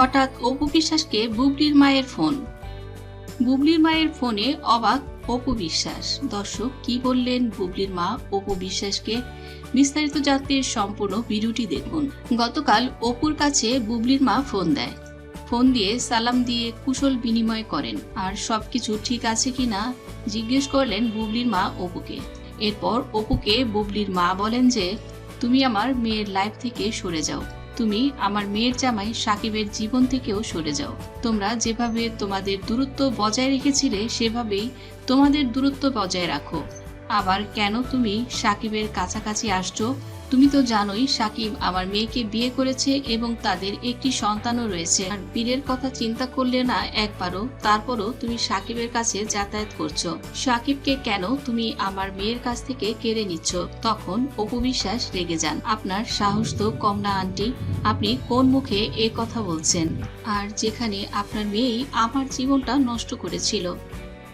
হঠাৎ অপু বিশ্বাসকে বুবলির মায়ের ফোন। বুবলির মায়ের ফোনে অবাক অপু বিশ্বাস। দর্শক, কি বললেন বুবলির মা অপু বিশ্বাসকে? বিস্তারিত জানতে সম্পূর্ণ ভিডিওটি দেখুন। গতকাল অপুর কাছে বুবলির মা ফোন দেয়। ফোন দিয়ে সালাম দিয়ে কুশল বিনিময় করেন। আর সবকিছু ঠিক আছে কিনা জিজ্ঞেস করলেন বুবলির মা অপুকে। এরপর অপুকে বুবলির মা বলেন যে, তুমি আমার মেয়ের লাইফ থেকে সরে যাও। তুমি আমার মেয়ের জামাই সাকিবের জীবন থেকেও সরে যাও। তোমরা যেভাবে তোমাদের দূরত্ব বজায় রেখেছিলে, সেভাবেই তোমাদের দূরত্ব বজায় রাখো। আবার কেন তুমি সাকিবের কাছাকাছি আসছো? তুমি তো জানোই সাকিব আমার মেয়েকে বিয়ে করেছে এবং তাদের একটি সন্তানও রয়েছে। আর বীরের কথা চিন্তা করলে না একবারও, তারপরও তুমি সাকিবের কাছে যাতায়াত করছ। সাকিবকে কেন তুমি আমার মেয়ের কাছ থেকে কেড়ে নিচ্ছ? তখন অপবিশ্বাস রেগে যান। আপনার সাহস তো কম না, আন্টি। আপনি কোন মুখে এ কথা বলছেন? আর যেখানে আপনার মেয়েই আমার জীবনটা নষ্ট করেছিল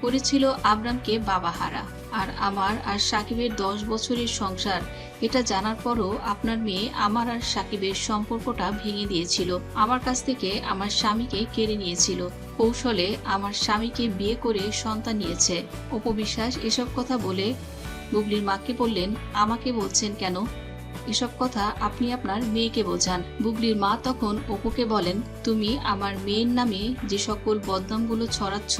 করেছিল আবরামকে বাবা হারা আর আমার আর সাকিবের দশ বছরের সংসার। এটা জানার পরও আপনার মেয়ে আমার আর সাকিবের সম্পর্কটা ভেঙে দিয়েছিল। আমার কাছ থেকে আমার স্বামীকে কেড়ে নিয়েছিল। কৌশলে আমার স্বামীকে বিয়ে করে সন্তান নিয়েছে। অপবিশ্বাস এসব কথা বলে বুবলির মাকে বললেন, আমাকে বলছেন কেন? এসব কথা আপনি আপনার মেয়েকে বোঝান। বুবলির মা তখন অপুকে বলেন, তুমি আমার মেয়ের নামে যে সকল বদনামগুলো ছড়াচ্ছ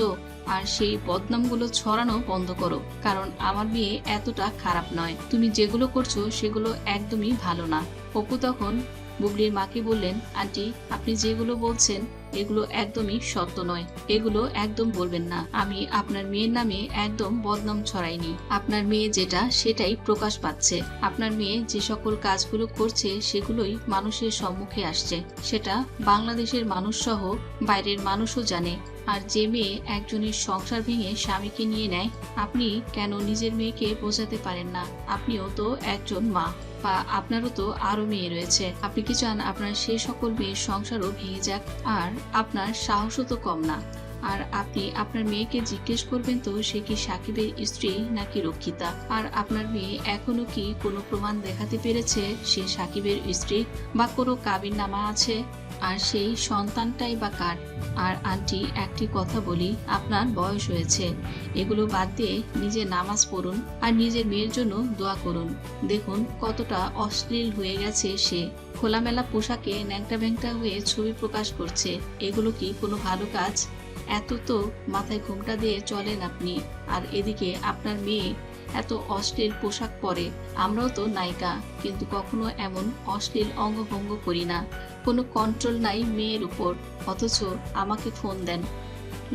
আর সেই বদনামগুলো ছড়ানো বন্ধ করো, কারণ আমার বিয়ে এতটা খারাপ নয়। তুমি যেগুলো করছ সেগুলো একদমই ভালো না। অপু তখন বুবলির মাকে বললেন, আন্টি, আপনি যেগুলো বলছেন, এগুলো একদমই সত্য নয়। এগুলো একদম বলবেন না। আমি আপনার মেয়ের নামে একদম বদনাম ছড়াইনি। আপনার মেয়ে যেটা, সেটাই প্রকাশ পাচ্ছে। আপনার মেয়ে যে সকল কাজগুলো করছে, সেগুলোই মানুষের সম্মুখে আসছে। সেটা বাংলাদেশের মানুষ সহ বাইরের মানুষও জানে। আর যে মেয়ে একজনের সংসার ভেঙে স্বামীকে নিয়ে নেয়, আপনি কেন নিজের মেয়েকে বোঝাতে পারেন না? আপনিও তো একজন মা। বা আপনারও তো আরও মেয়ে রয়েছে। আপনি কি চান আপনার সেই সকল মেয়ের সংসারও ভেঙে যাক? আর আপনার সাহসও তো কম না। আর আপনি আপনার মেয়েকে জিজ্ঞেস করবেন তো, সে কি সাকিবের স্ত্রী নাকি রক্ষিতা? আর আপনার মেয়ে এখনও কি কোনো প্রমাণ দেখাতে পেরেছে সে সাকিবের স্ত্রী? বা কোনো কাবির নামা আছে? আর সেই সন্তানটাই বা কার? আর আন্টি একটি কথা বলি, আপনার বয়স হয়েছে। এগুলো বাদ দিয়ে নিজে নামাজ পড়ুন আর নিজের মেয়ের জন্য দোয়া করুন। দেখুন কতটা অশ্লীল হয়ে গেছে সে। খোলামেলা পোশাকে ন্যাংটা ব্যাংটা হয়ে ছবি প্রকাশ করছে। এগুলো কি কোনো ভালো কাজ? এত তো মাথায় ঘোমটা দিয়ে চলেন আপনি। আর এদিকে আপনার মেয়ে এত অশ্লীল পোশাক পরে। আমরাও তো নায়িকা, কিন্তু কখনো এমন অশ্লীল অঙ্গভঙ্গ করি না। কোনো কন্ট্রোল নাই মেয়ের উপর, অথচ আমাকে ফোন দেন।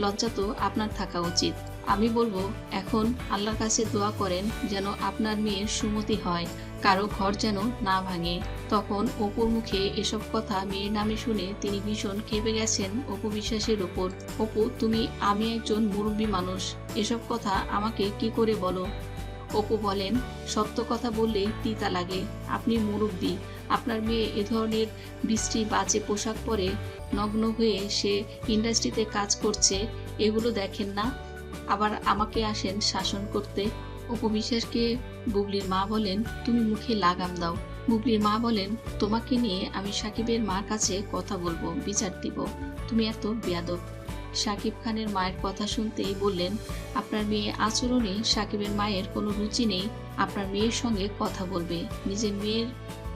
লজ্জা তো আপনার থাকা উচিত। আমি বলব, এখন আল্লাহর কাছে দোয়া করেন যেন আপনার মেয়ের সুমতি হয়, কারও ঘর যেন না ভাঙে। তখন অপুর মুখে এসব কথা মেয়ের নামে শুনে তিনি ভীষণ খেপে গেছেন অপু বিশ্বাসের ওপর অপু, তুমি, আমি একজন মুরব্বী মানুষ, এসব কথা আমাকে কি করে বলো? অপু বলেন, সত্য কথা বললে তিতা লাগে, আপনি মুরব্বী আপনার মেয়ে এ ধরনের বৃষ্টি বাজে পোশাক পরে নগ্ন হয়ে সে ইন্ডাস্ট্রিতে কাজ করছে, এগুলো দেখেন না। আবার আমাকে আসেন শাসন করতে। উপবিশ্বাসকে বুবলির মা বলেন, তুমি মুখে লাগাম দাও। বুবলির মা বলেন, তোমাকে নিয়ে আমি সাকিবের মার কাছে কথা বলব, বিচার দিব। তুমি এত বেয়াদব। সাকিব খানের মায়ের কথা শুনতেই বললেন, আপনার মেয়ে আচরণে সাকিবের মায়ের কোনো রুচি নেই। আপনার মেয়ের সঙ্গে কথা বলবে। নিজের মেয়ের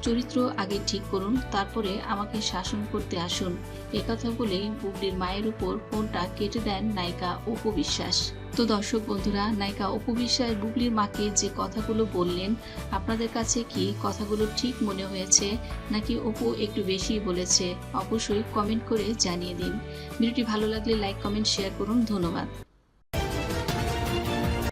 চরিত্র আগে ঠিক করুন, তারপরে আমাকে শাসন করতে আসুন। একথা বলেই বুবলির মায়ের উপর ফোনটা কেটে দেন নায়িকা অপু বিশ্বাস। তো দর্শক বন্ধুরা, নায়িকা অপু বিশ্বাস বুবলির মাকে যে কথাগুলো বললেন, আপনাদের কাছে কি কথাগুলো ঠিক মনে হয়েছে, নাকি অপু একটু বেশি বলেছে, অবশ্যই কমেন্ট করে জানিয়ে দিন। ভিডিওটি ভালো লাগলে লাইক, কমেন্ট, শেয়ার করুন। ধন্যবাদ।